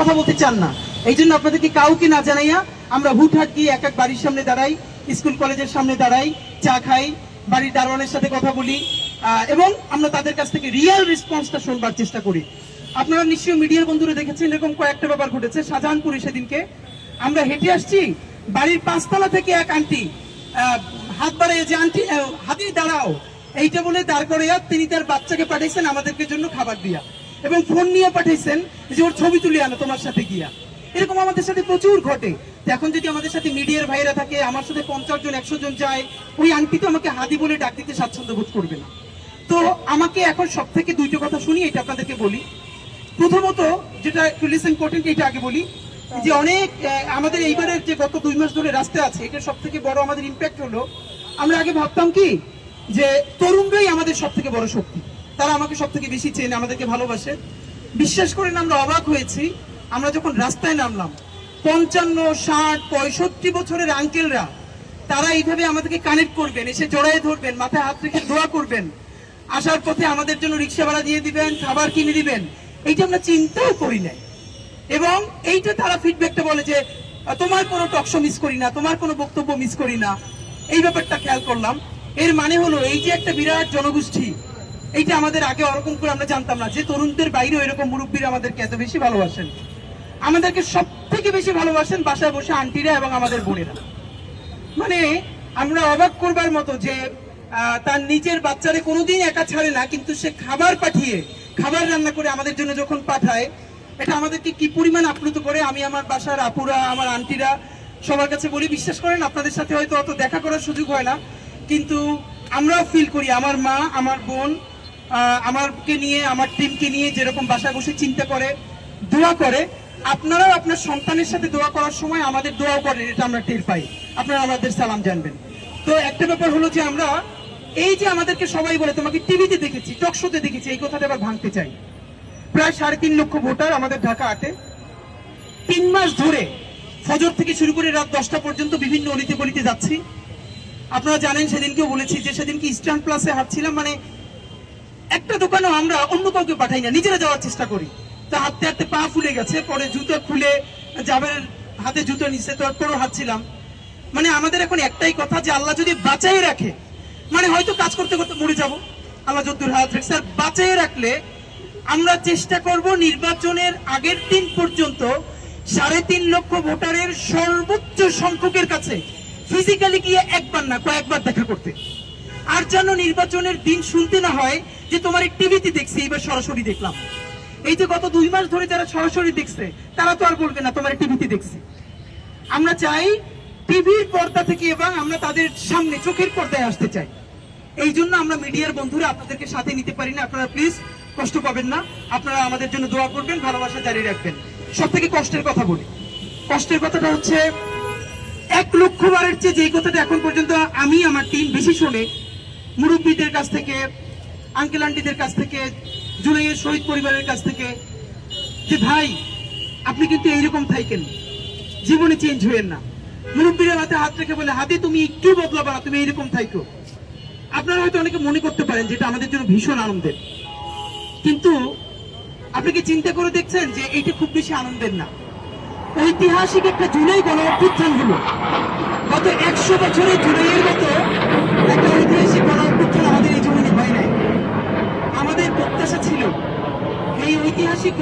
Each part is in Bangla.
কথা বলতে চান না। এই জন্য আপনাদেরকে কাউকে না জানাইয়া আমরা হুটহাট গিয়ে এক এক বাড়ির সামনে দাঁড়াই, স্কুল কলেজের সামনে দাঁড়াই, চা খাই, বাড়ির দারোয়ানের সাথে কথা বলি এবং আমরা তাদের কাছ থেকে রিয়েল রেসপন্সটা শুনবার চেষ্টা করি। আপনারা নিশ্চয়ই মিডিয়ার বন্ধুরা দেখেছেন এরকম কয়েকটা ব্যাপার ঘটেছে, শাহজাহানপুরে সেদিনকে। আমরা হেঁটে আসছি, বাড়ির পাঁচতলা থেকে এক আন্টি হাত বাড়াই যে আন্টি হাতি, দাঁড়াও। এইটা বলে দাঁড় করে তিনি তার বাচ্চাকে পাঠিয়েছেন আমাদেরকে জন্য খাবার দিয়া। এবং ফোন নিয়ে পাঠাইছেন যে ওর ছবি তুলে আনো তোমার সাথে গিয়া। এরকম আমাদের সাথে প্রচুর ঘটে। এখন যদি আমাদের সাথে মিডিয়ার ভাইরা থাকে, আমার সাথে পঞ্চাশ জন, একশো জন যায়, ওই আন্টি তো আমাকে হাদি বলে ডাক দিতে স্বাচ্ছন্দ্য বোধ করবে না। তো আমাকে এখন সব থেকে দুইটা কথা শুনি, এটা আপনাদেরকে বলি। প্রথমত যেটা একটু লিসেন করতেন, এটা আগে বলি, যে অনেক আমাদের এইবারের যে গত দুই মাস ধরে রাস্তা আছে, এটা সব থেকে বড় আমাদের ইম্প্যাক্ট হলো। আমরা আগে ভাবতাম কি, যে তরুণরাই আমাদের সব থেকে বড় শক্তি। তারা আমাকে সব থেকে বেশি চেনে, আমাদেরকে ভালোবাসে। বিশ্বাস করেন, আমরা অবাক হয়েছি। আমরা যখন রাস্তায় নামলাম, পঞ্চান্ন, ষাট, পঁয়ষট্টি বছরের আঙ্কেলরা তারা এইভাবে আমাদেরকে কানেক্ট করবেন, এসে জড়ায় ধরবেন, মাথায় হাত রেখে দোয়া করবেন। আসার পথে আমাদের জন্য রিক্সা ভাড়া দিয়ে দিবেন, খাবার কিনে দিবেন। এইটা আমরা চিন্তাও করি নাই। এবং এইটা তারা ফিডব্যাকটা বলে যে, তোমার কোনো টকশো মিস করি না, তোমার কোনো বক্তব্য মিস করি না। এই ব্যাপারটা খেয়াল করলাম। এর মানে হলো, এই যে একটা বিরাট জনগোষ্ঠী এইটা আমাদের আগে ওরকম করে আমরা জানতাম না। যে তরুণদের বাইরেও এরকম মুরব্বীরা আমাদেরকে এত বেশি ভালোবাসেন। আমাদেরকে সব থেকে বেশি ভালোবাসেন বাসায় বসে আন্টিরা এবং আমাদের বোনেরা। মানে আমরা অবাক করবার মতো যে তার নিজের বাচ্চারে কোনোদিন একা ছাড়ে না, কিন্তু সে খাবার পাঠিয়ে, খাবার রান্না করে আমাদের জন্য যখন পাঠায়, এটা আমাদেরকে কি পরিমাণ আপ্লুত করে? আমি আমার বাসার আপুরা, আমার আন্টিরা সবার কাছে বলি, বিশ্বাস করেন, আপনাদের সাথে হয়তো অত দেখা করার সুযোগ হয় না, কিন্তু আমরাও ফিল করি, আমার মা, আমার বোন আহ, আমারকে নিয়ে আমার টিমকে নিয়ে যেরকম বাসা বসে চিন্তা করে দোয়া করে আপনারাও আপনার সন্তানের সাথে দোয়া করার সময় আমাদের দোয়াও করেন এটা আমরা টের পাই। আপনারা আমাদের সালাম জানবেন। তো একটা ব্যাপার হলো যে আমরা এই যে আমাদেরকে সবাই বলে তোমাকে টিভিতে দেখেছি টক শোতে দেখেছি এই কথাটা আবার ভাঙতে চাই। প্রায় সাড়ে তিন লক্ষ ভোটার আমাদের ঢাকা আটে। তিন মাস ধরে ফজর থেকে শুরু করে রাত দশটা পর্যন্ত বিভিন্ন অলিতে গলিতে যাচ্ছি। আপনারা জানেন সেদিনকেও বলেছি যে সেদিনকে ইস্টার্ন প্লাসে হাঁটছিলাম মানে একটা দোকানেও আমরা অন্য কাউকে পাঠাই না, নিজেরা যাওয়ার চেষ্টা করি। তো হাঁটতে হাঁটতে পা ফুলে গেছে, পরে জুতো খুলে জাবের হাতে জুতো নিচ্ছে তো তোর হাঁটছিলাম। মানে আমাদের এখন একটাই কথা যে আল্লাহ যদি বাঁচাই রাখে মানে হয়তো কাজ করতে করতে মরে যাব। আল্লাহ যদ্দুর হাত রাখছে। আর বাঁচাই রাখলে আমরা চেষ্টা করব নির্বাচনের আগের দিন পর্যন্ত সাড়ে তিন লক্ষ ভোটারের সর্বোচ্চ সংখ্যকের কাছে ফিজিক্যালি গিয়ে একবার না, কয়েকবার দেখা করতে। আর যেন নির্বাচনের দিন শুনতে না হয় যে তোমার টিভিতে দেখছি, এবার সরাসরি দেখলাম। এই যে গত দুই মাস ধরে যারা সরাসরি দেখছে, তারা তো আর বলবে না, তোমার টিভিতে দেখছি। আমরা চাই টিভির পর্দা থেকে এবং আমরা তাদের সামনে চোখের পর্দায় আসতে চাই। এই জন্য আমরা মিডিয়ার বন্ধুরা আপনাদেরকে সাথে নিতে পারি না। আপনারা প্লিজ কষ্ট পাবেন না। আপনারা আমাদের জন্য দোয়া করবেন, ভালোবাসা জারি রাখবেন। সব থেকে কষ্টের কথা বলি। কষ্টের কথাটা হচ্ছে, এক লক্ষ বারের চেয়ে যেই কথাটা এখন পর্যন্ত আমি, আমার টিম বেশি শোনে মুরব্বীদের কাছ থেকে, আঙ্কেল আন্টিদের কাছ থেকে, জুলাইয়ের শহীদ পরিবারের কাছ থেকে যে, ভাই, আপনি কিন্তু এইরকম থাইকেন। জীবনে চেঞ্জ হয়েন না। মুরব্বীরা হাতে হাত রেখে বলে, হাতে, তুমি একটু বদলাবা না, তুমি এইরকম থাইকো। আপনারা হয়তো অনেকে মনে করতে পারেন যেটা আমাদের জন্য ভীষণ আনন্দের। কিন্তু আপনি কি চিন্তা করে দেখছেন যে, এইটা খুব বেশি আনন্দের না? ঐতিহাসিক একটা জুলাই গণ অভ্যুত্থান হলো। গত একশো বছরে জুলাইয়ের মতো একটা ঐতিহাসিক গণ অভ্যুত্থান আমাদের এই জমিনে হয় নাই আমাদের প্রত্যাশা ছিল, এই ঐতিহাসিক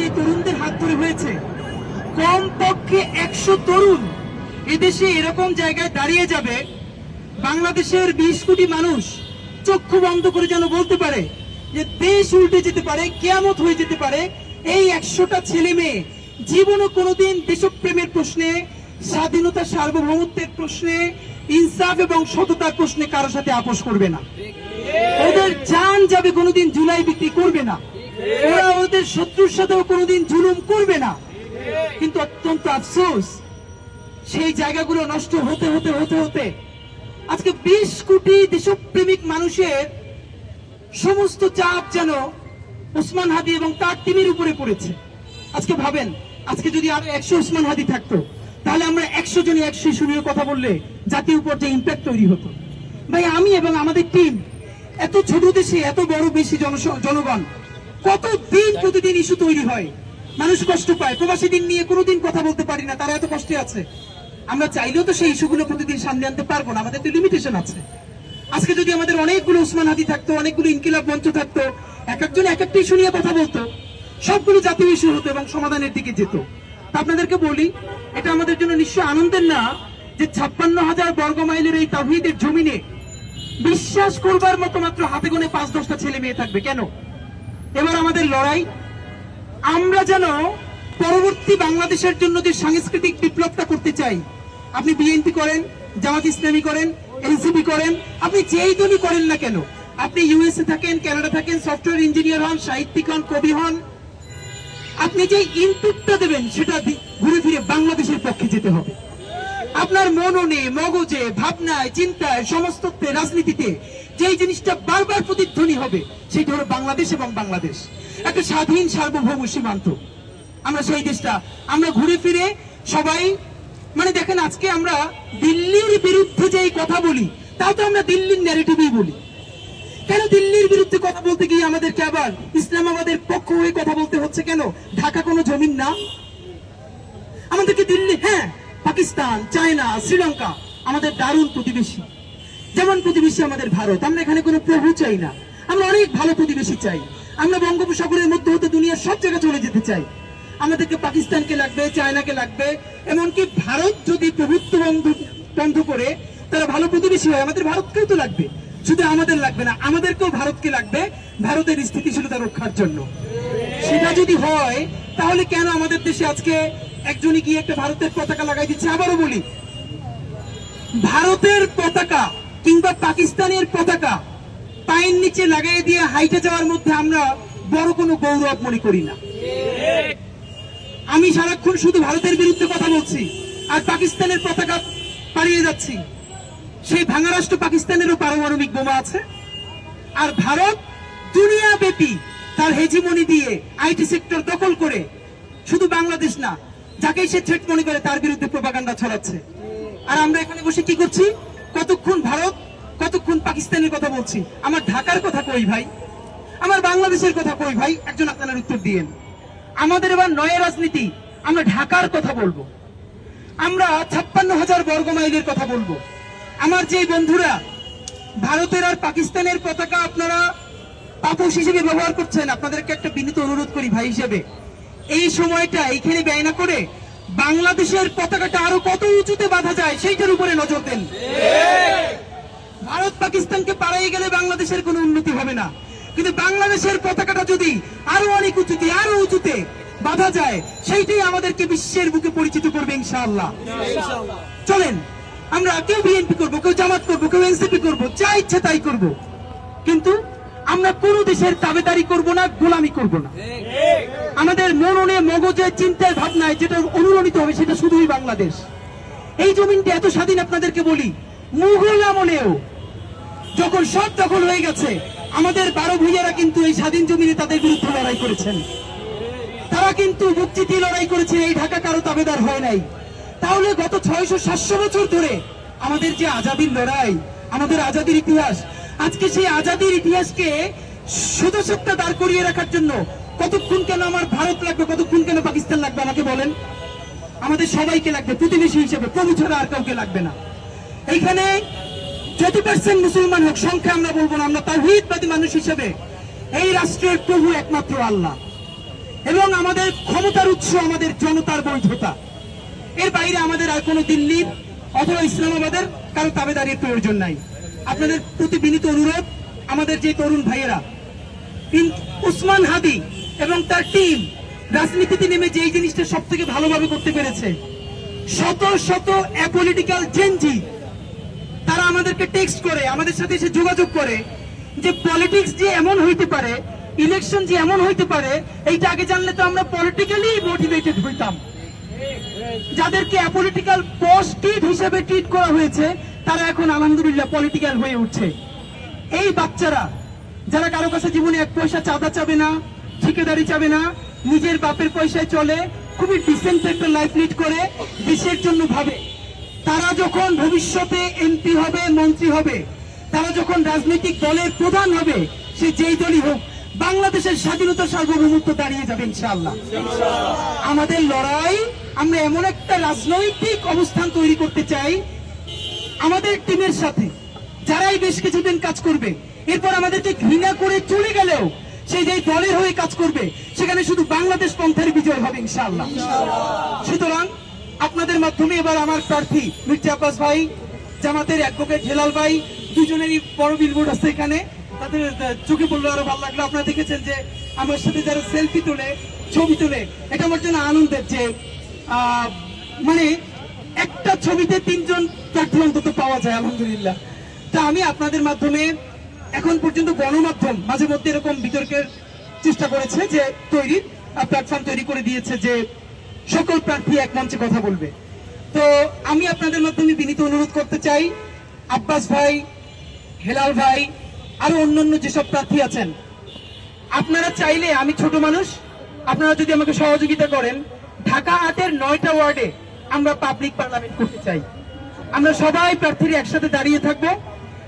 যে তরুণদের হাত ধরে হয়েছে পক্ষে একশো তরুণ এদেশে এরকম জায়গায় দাঁড়িয়ে যাবে, বাংলাদেশের বিশ কোটি মানুষ চক্ষু বন্ধ করে যেন বলতে পারে যে দেশ উল্টে যেতে পারে, কেয়ামত হয়ে যেতে পারে, এই একশোটা ছেলে মেয়ে জীবনও কোনোদিন দেশপ্রেমের প্রশ্নে স্বাধীনতা সার্বভৌমত্বের প্রশ্নে, ইনসাফ এবং সততার প্রশ্নে কারোর সাথে আপোষ করবে না। ওদের জান যাবে কোনোদিন জুলাই বিক্রি করবে না। ওরা ওদের শত্রুর সাথেও কোনোদিন জুলুম করবে না। কিন্তু অত্যন্ত আফসোস, সেই জায়গাগুলো নষ্ট হতে হতে হতে হতে আজকে বিশ কোটি দেশপ্রেমিক মানুষের সমস্ত চাপ যেন উসমান হাদি এবং তার টিমের উপরে পড়েছে। আজকে ভাবেন, আজকে যদি আরও একশো উসমান হাদি থাকতো তাহলে আমরা একশো জনে একশো ইস্যু কথা বললে জাতির উপর যে ইম্প্যাক্ট তৈরি হতো। ভাই আমি এবং আমাদের টিম এত ছোট দেশে এত বড় বেশি জনগণ কত দিন প্রতিদিন ইস্যু তৈরি হয়? মানুষ কষ্ট পায়। প্রবাসীদের নিয়ে কোনোদিন কথা বলতে পারি না তারা এত কষ্টে আছে। আমরা চাইলেও তো সেই ইস্যুগুলো প্রতিদিন সামনে আনতে পারব না আমাদের তো লিমিটেশন আছে। আজকে যদি আমাদের অনেকগুলো উসমান হাদি থাকতো অনেকগুলো ইনকিলাব মঞ্চ থাকতো এক একজন এক একটা ইস্যু নিয়ে কথা বলতো সবগুলো জাতীয় ইস্যু হতো এবং সমাধানের দিকে যেত। আপনাদেরকে বলি, এটা আমাদের জন্য নিশ্চয় আনন্দের না যে ছাপ্পান্ন হাজার বর্গ মাইলের এই তাহিদের জমিনে বিশ্বাস করবার মতো মাত্র হাতে গোনে পাঁচ দশটা ছেলে মেয়ে থাকবে। কেন? এবার আমাদের লড়াই। আমরা যেন পরবর্তী বাংলাদেশের জন্য যে সাংস্কৃতিক বিপ্লবটা করতে চাই, আপনি বিএনপি করেন, জামাত ইসলামী করেন, এনসিপি করেন, আপনি যেই দলই করেন না কেন, আপনি ইউএসএ থাকেন কানাডা থাকেন, সফটওয়্যার ইঞ্জিনিয়ার হন, সাহিত্যিক হন, কবি হন আপনি যে ইনপুটটা দেবেন, সেটা ঘুরে ফিরে বাংলাদেশের পক্ষে যেতে হবে। আপনার মননে মগজে, ভাবনায়, চিন্তায়, সমস্তত্বে, রাজনীতিতে যেই জিনিসটা বারবার প্রতিধ্বনি হবে, সেটা হলো বাংলাদেশ এবং বাংলাদেশ। একটা স্বাধীন সার্বভৌম সীমান্ত। আমরা সেই দেশটা, আমরা ঘুরে ফিরে সবাই মানে দেখেন আজকে আমরা দিল্লির বিরুদ্ধে যেই কথা বলি, তাও তো আমরা দিল্লির ন্যারেটিভই বলি। কেন দিল্লির বিরুদ্ধে কথা বলতে গিয়ে আমাদেরকে আবার ইসলামাবাদের পক্ষ হয়ে কথা বলতে হচ্ছে কেন? ঢাকা কোনো জমিন না? আমাদেরকে দিল্লি হ্যাঁ পাকিস্তান, চায়না, শ্রীলঙ্কা আমাদের দারুণ প্রতিবেশী। যেমন প্রতিবেশী আমাদের ভারত, আমরা এখানে কোনো প্রভু চাই না। আমরা অনেক ভালো প্রতিবেশী চাই। আমরা বঙ্গোপসাগরের মধ্যে হতে দুনিয়ার সব জায়গায় চলে যেতে চাই। আমাদেরকে পাকিস্তানকে লাগবে, চায়নাকে লাগবে, এমনকি ভারত যদি প্রভুত্ব বন্ধ বন্ধ করে, তারা ভালো প্রতিবেশী হয়, আমাদের ভারতকেও তো লাগবে। শুধু আমাদের লাগবে না, আমাদেরকেও ভারতকে লাগবে ভারতের স্থিতিশীলতা রক্ষার জন্য। সেটা যদি হয়, তাহলে কেন আমাদের দেশে আজকে একজনই গিয়ে একটা ভারতের পতাকা লাগাই দিচ্ছে? আবারও বলি, ভারতের পতাকা কিংবা পাকিস্তানের পতাকা পায়ের নিচে লাগাই দিয়ে হাইটে যাওয়ার মধ্যে আমরা বড় কোনো গৌরব মনে করি না। আমি সারাক্ষণ শুধু ভারতের বিরুদ্ধে কথা বলছি, আর পাকিস্তানের পতাকা পালিয়ে যাচ্ছি। সেই ভাঙা রাষ্ট্র পাকিস্তানেরও পারমাণবিক বোমা আছে। আর ভারত দুনিয়া ব্যাপী তার হেজিমনি দিয়ে আইটি সেক্টর দখল করে শুধু বাংলাদেশ না, যাকেই সে থ্রেট মনে করে তার বিরুদ্ধে প্রপাগান্ডা ছড়াচ্ছে। আর আমরা এখানে বসে কি করছি? কতক্ষণ ভারত, কতক্ষণ পাকিস্তানের কথা বলছি? আমার ঢাকার কথা কই ভাই? আমার বাংলাদেশের কথা কই ভাই? একজন আপনার উত্তর দিয়েন। আমাদের এবার নয় রাজনীতি, আমরা ঢাকার কথা বলব। আমরা ছাপ্পান্ন হাজার বর্গ মাইলের কথা বলব। আমার যে বন্ধুরা ভারতের আর পাকিস্তানের পতাকা আপনারা পাপোশ হিসেবে ব্যবহার করছেন, আপনাদেরকে একটা বিনীত অনুরোধ করি ভাই হিসেবে। এই সময়টা এইখানে ব্যয় না করে বাংলাদেশের পতাকাটা আরও কত উঁচুতে বাঁধা যায় সেইটার উপরে নজর দেন। ভারত পাকিস্তানকে পাড়াই গেলে বাংলাদেশের কোনো উন্নতি হবে না। কিন্তু বাংলাদেশের পতাকাটা যদি আরও অনেক উঁচুতে, আরও উঁচুতে বাঁধা যায়, সেইটাই আমাদেরকে বিশ্বের বুকে পরিচিত করবে ইনশাআল্লাহ। চলেন আমরা কেউ বিএনপি করব, কেউ জামাত করব, কেউ এনসিপি করব, যা ইচ্ছে তাই করব। কিন্তু আমরা কোন দেশের তাবেদারি করব না, গোলামি করব না। আমাদের মননে মগজে চিন্তায় ভাবনায় যেটা অনুরণিত হবে সেটা শুধুই বাংলাদেশ। এই জমিনটা এত স্বাধীন আপনাদেরকে বলি, মুঘল আমলেও যখন সব দখল হয়ে গেছে, আমাদের বারো ভূঁইয়ারা কিন্তু এই স্বাধীন জমিনে তাদের বিরুদ্ধে লড়াই করেছেন। তারা কিন্তু মুক্তিতে লড়াই করেছে এই ঢাকা কারও তাবেদার হয় নাই। তাহলে গত ছয়শো সাতশো বছর ধরে আমাদের যে আজাদির লড়াই, আমাদের আজাদির ইতিহাস, আজকে সেই আজাদির ইতিহাসকে সদস্যতা দাঁড় করিয়ে রাখার জন্য কতক্ষণ কেন আমার ভারত লাগবে, কতক্ষণ কেন পাকিস্তান লাগবে আমাকে বলেন? আমাদের সবাইকে লাগবে, প্রতিবেশী হিসেবে, প্রভু ছাড়া আর কাউকে লাগবে না। এইখানে যত পার্সেন্ট মুসলমান হোক, সংখ্যা আমরা বলব না, আমরা তাহিদবাদী মানুষ হিসেবে এই রাষ্ট্রের প্রভু একমাত্র আল্লাহ। এবং আমাদের ক্ষমতার উৎস আমাদের জনতার বৈধতা। এর বাইরে আমাদের আর কোনো দিল্লির অথবা ইসলামাবাদের কারও তাবেদারির প্রয়োজন নাই। আপনাদের প্রতি বিনীত অনুরোধ, আমাদের যে তরুণ ভাইয়েরা উসমান হাদি এবং তার টিম রাজনীতিতে নেমে যে জিনিসটা সব থেকে ভালোভাবে করতে পেরেছে, শত শত অ্যাপলিটিক্যাল জেনজি তারা আমাদেরকে টেক্সট করে, আমাদের সাথে এসে যোগাযোগ করে যে পলিটিক্স যে এমন হইতে পারে ইলেকশন যে এমন হইতে পারে, এইটা আগে জানলে তো আমরা পলিটিক্যালি মোটিভেটেড হইতাম। যাদেরকে অ্যাপলিটিক্যাল পোস্টিড হিসেবে ট্রিট করা হয়েছে, তারা এখন আলহামদুলিল্লাহ পলিটিক্যাল হয়ে উঠছে। এই বাচ্চারা, যারা কারও কাছে জীবনে এক পয়সা চাঁদা চাবে না, ঠিকাদারি চাবে না, নিজের বাপের পয়সায় চলে, খুবই ডিসেন্ট একটা লাইফ লিড করে দেশের জন্য ভাবে, তারা যখন ভবিষ্যতে এমপি হবে, মন্ত্রী হবে, তারা যখন রাজনৈতিক দলের প্রধান হবে, সে যেই দলই হোক বাংলাদেশের স্বাধীনতা সার্বভৌমত্ব দাঁড়িয়ে যাবে ইনশাআল্লাহ। আমাদের লড়াই, আমরা এমন একটা রাজনৈতিক অবস্থান তৈরি করতে চাই, আমাদের টিমের সাথে, যারাই বেশ কিছুদিন কাজ করবে, এরপর আমাদেরকে ঘৃণা করে চলে গেলেও সেই যে দলের হয়ে কাজ করবে, সেখানে শুধু বাংলাদেশ পন্থার বিজয় হবে ইনশাআল্লাহ। সুতরাং আপনাদের মাধ্যমে এবার আমার প্রার্থী মির্জা আব্বাস ভাই, জামাতের অ্যাডভোকেট হেলাল ভাই, দুজনেরই বড় বিলবোর্ড আছে এখানে। তাদের চোখে পড়ল আরও ভালো লাগল। আপনারা দেখেছেন যে আমার সাথে যারা সেলফি তোলে, ছবি তোলে, এটা আমার জন্য আনন্দের যে মানে একটা ছবিতে তিনজন অন্তত পাওয়া যায়, আলহামদুলিল্লাহ। তা আমি আপনাদের মাধ্যমে এখন পর্যন্ত গণমাধ্যম মাঝে মধ্যে এরকম বিতর্কের চেষ্টা করেছে যে তৈরি প্ল্যাটফর্ম তৈরি করে দিয়েছে যে সকল প্রার্থী এক মঞ্চে কথা বলবে। তো আমি আপনাদের মাধ্যমে বিনীত অনুরোধ করতে চাই, আব্বাস ভাই, হেলাল ভাই আরও অন্যান্য যেসব প্রার্থী আছেন, আপনারা চাইলে, আমি ছোট মানুষ, আপনারা যদি আমাকে সহযোগিতা করেন, ঢাকা আটের নয়টা ওয়ার্ডে আমরা পাবলিক পার্লামেন্ট করতে চাই। আমরা সবাই প্রার্থীরা একসাথে দাঁড়িয়ে থাকব,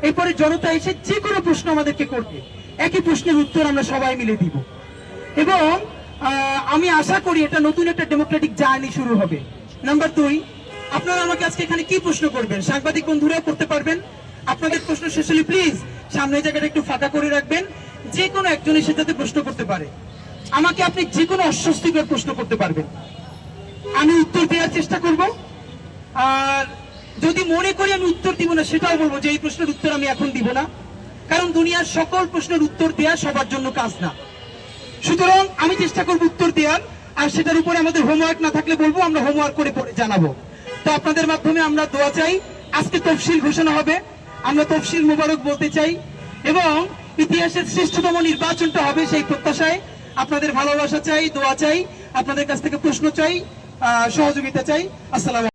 এরপরে জনতা এসে যে কোনো প্রশ্ন আমাদেরকে করবে, একই প্রশ্নের উত্তর আমরা সবাই মিলে দিব। এবং আমি আশা করি এটা নতুন একটা ডেমোক্রেটিক জার্নি শুরু হবে। নাম্বার দুই, আপনারা আমাকে আজকে এখানে কি প্রশ্ন করবেন? সাংবাদিক বন্ধুরাও করতে পারবেন। আপনাদের প্রশ্ন শেষ হলে প্লিজ সামনের জায়গাটা একটু ফাঁকা করে রাখবেন। যে কোনো একজন এসে যাতে প্রশ্ন করতে পারে। আমাকে আপনি যে কোনো অস্বস্তিকর প্রশ্ন করতে পারবেন। আমি উত্তর দেওয়ার চেষ্টা করব। আর যদি মনে করি আমি উত্তর দিব না, সেটাও বলব যে এই প্রশ্নের উত্তর আমি এখন দিব না। কারণ দুনিয়ার সকল প্রশ্নের উত্তর দেওয়া সবার জন্য কাজ না। সুতরাং আমি চেষ্টা করব উত্তর দেওয়ার আর সেটার উপরে আমাদের হোমওয়ার্ক না থাকলে বলব, আমরা হোমওয়ার্ক করে জানাব। তো আপনাদের মাধ্যমে আমরা দোয়া চাই। আজকে তফসিল ঘোষণা হবে। আমরা তফসিল মুবারক বলতে চাই এবং ইতিহাসের শ্রেষ্ঠতম নির্বাচনটা হবে সেই প্রত্যাশায়। আপনাদের ভালোবাসা চাই, দোয়া চাই, আপনাদের কাছ থেকে প্রশ্ন চাই সহযোগিতা চাই। আসসালাম